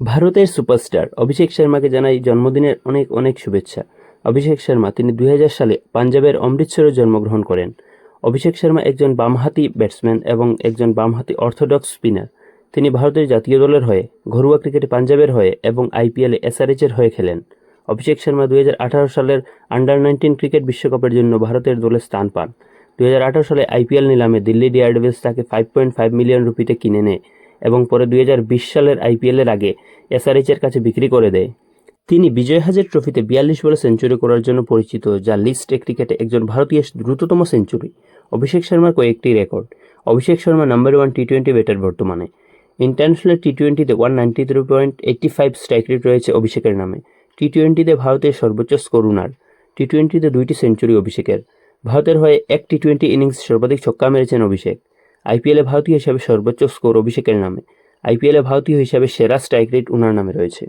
ভারতের সুপারস্টার অভিষেক শর্মাকে জানাই জন্মদিনের অনেক অনেক শুভেচ্ছা। অভিষেক শর্মা, তিনি দুই হাজার সালে পাঞ্জাবের অমৃতসরে জন্মগ্রহণ করেন। অভিষেক শর্মা একজন বামহাতি ব্যাটসম্যান এবং একজন বামহাতি অর্থোডক্স স্পিনার। তিনি ভারতের জাতীয় দলের হয়ে, ঘরোয়া ক্রিকেটে পাঞ্জাবের হয়ে এবং আইপিএলে এসআরএচের হয়ে খেলেন। অভিষেক শর্মা দুই হাজার আঠারো সালের আন্ডার নাইনটিন ক্রিকেট বিশ্বকাপের জন্য ভারতের দলে স্থান পান। দুই হাজার আঠারো সালে আইপিএল নিলামে দিল্লি ডেয়ারডেভিলস তাকে ফাইভ পয়েন্ট ফাইভ মিলিয়ন রুপিতে কিনে নেয়। এবং পরে দুই হাজার বিশ সালের আইপিএলের আগে এসআরএচের কাছে বিক্রি করে দেয়। তিনি বিজয় হাজার ট্রফিতে বিয়াল্লিশ বলে সেঞ্চুরি করার জন্য পরিচিত, যা লিস্ট ক্রিকেটে একজন ভারতীয় দ্রুততম সেঞ্চুরি অভিষেক শর্মার কয়েকটি record Abhishek Sharma number one T twenty batter বর্তমানে। ইন্টারন্যাশনাল টি টোয়েন্টিতে one ninety three point eighty five strike rate রয়েছে অভিষেকের নামে। টি টোয়েন্টিতে ভারতের সর্বোচ্চ স্কোর উনার টি টোয়েন্টিতে দুইটি সেঞ্চুরি অভিষেকের। ভারতের হয়ে এক টি টোয়েন্টি ইনিংস সর্বাধিক ছক্কা মেরেছেন অভিষেক। আইপিএলে ভারতীয় হিসাবে সর্বোচ্চ স্কোর অভিষেকের নামে। আইপিএলে ভারতীয় হিসাবে সেরা স্ট্রাইক রেট উনার নামে রয়েছে।